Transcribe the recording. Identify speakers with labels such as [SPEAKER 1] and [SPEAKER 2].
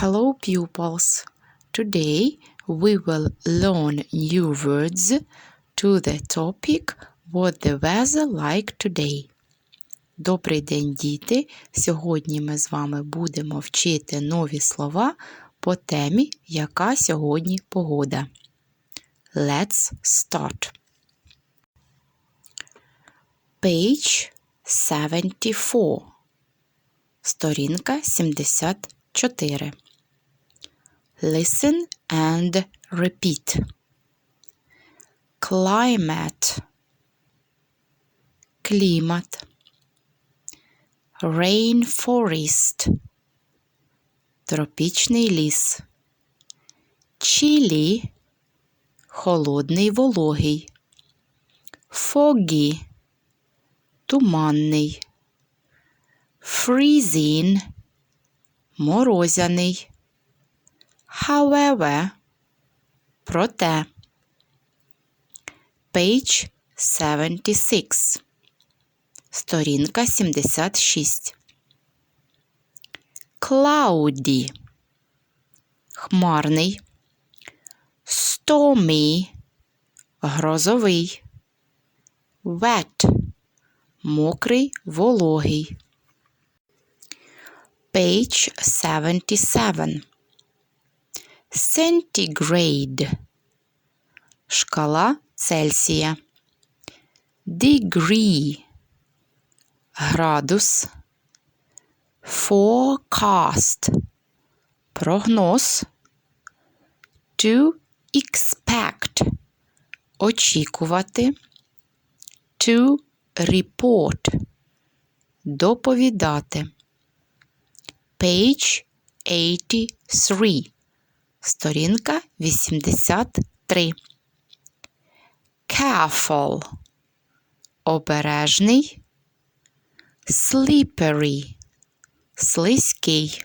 [SPEAKER 1] Hello, pupils. Today we will learn new words to the topic What the weather like today. Добрий день, діти! Сьогодні ми з вами будемо вчити нові слова по темі, яка сьогодні погода. Let's start. Page 74. Сторінка 74. Listen and repeat. Climate. Клімат. Rainforest. Тропічний ліс. Chilly. Холодний вологий. Foggy. Туманний. Freezing. Морозяний. However. Проте. Page 76. Сторінка 76. Cloudy. Хмарний. Stormy. Грозовий. Wet. Мокрий, вологий. Page 77. Centigrade. Шкала Цельсія. Degree. Градус. Forecast. Прогноз. To expect. Очікувати. To report. Доповідати. Page 83. Сторінка 83. Careful. Обережний. Slippery. Слизький.